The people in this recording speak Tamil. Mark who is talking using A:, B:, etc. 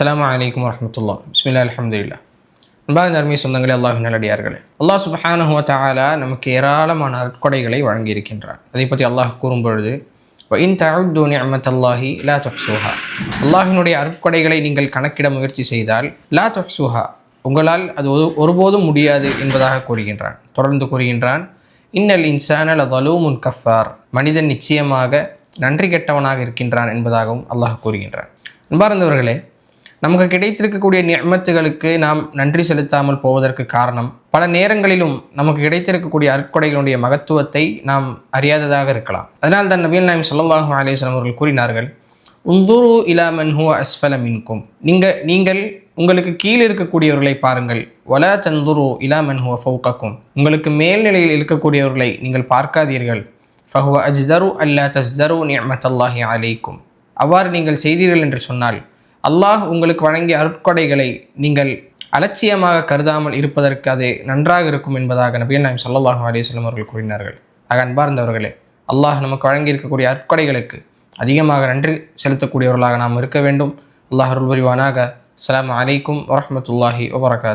A: அஸ்லாம் அலைக்கும் வரமத்துல்லா பிஸ்மில்லா அலமதுல்லா அன்பான நன்மை சொந்தங்களே அல்லாஹ் நல்லடியார்களே. அல்லாஹ் சுப்ஹானஹு தாலா நமக்கு ஏராளமான அற்கொடைகளை வழங்கியிருக்கின்றார் அதை பற்றி அல்லாஹ் கூறும்பொழுது இன் தஅுது நிஅமத்தல்லாஹி லா துஹ்ஸூஹா. அல்லாஹினுடைய அற்கொடைகளை நீங்கள் கணக்கிட முயற்சி செய்தால் லா துஹ்ஸூஹா. உங்களால் அது ஒரு- ஒருபோதும் முடியாது என்பதாக கூறுகின்றான். தொடர்ந்து கூறுகின்றான் இன்னல் இன்சானல் லதலூமுன் கஃபார் மனிதன் நிச்சயமாக நன்றி கெட்டவனாக இருக்கின்றான் என்பதாகவும் அல்லாஹ் கூறுகின்றான். அன்பார்ந்தவர்களே நமக்கு கிடைத்திருக்கக்கூடிய நியமத்துகளுக்கு நாம் நன்றி செலுத்தாமல் போவதற்கு காரணம் பல நேரங்களிலும் நமக்கு கிடைத்திருக்கக்கூடிய அற்கொடைகளுடைய மகத்துவத்தை நாம் அறியாததாக இருக்கலாம். அதனால் தான் நவீன் நாயம் ஸல்லல்லாஹு அலைஹி அவர்கள் கூறினார்கள் உந்துரு இலா மன் அஸ்ஃபலம் அஸ்ஃபல மின்கும். நீங்கள் நீங்கள் உங்களுக்கு கீழ் இருக்கக்கூடியவர்களை பாருங்கள் வலா தந்துரு இலா மன் ஹுவ ஃபவுகக்கும் உங்களுக்கு மேல்நிலையில் இருக்கக்கூடியவர்களை நீங்கள் பார்க்காதீர்கள் ஃபஹுவ அஜ்தரு அல்லா தஸ்தரு நியமத்தல்லாஹி அலைக்கும். அவ்வாறு நீங்கள் செய்தீர்கள் என்று சொன்னால் அல்லாஹ் உங்களுக்கு வழங்கிய அருட்கொடைகளை நீங்கள் அலட்சியமாக கருதாமல் இருப்பதற்கு அது நன்றாக இருக்கும் என்பதாக நபியன் நாயம் சல்லாஹூ அலைஹி அவர்கள் கூறினார்கள். ஆக அன்பார்ந்தவர்களே அல்லாஹ் நமக்கு வழங்கி இருக்கக்கூடிய அதிகமாக நன்றி செலுத்தக்கூடியவர்களாக நாம் இருக்க வேண்டும். அல்லாஹ் அருள் புரிவானாக அஸ்லாம் அலைக்கும் வரமத்துல்லாஹி வபரகாத்.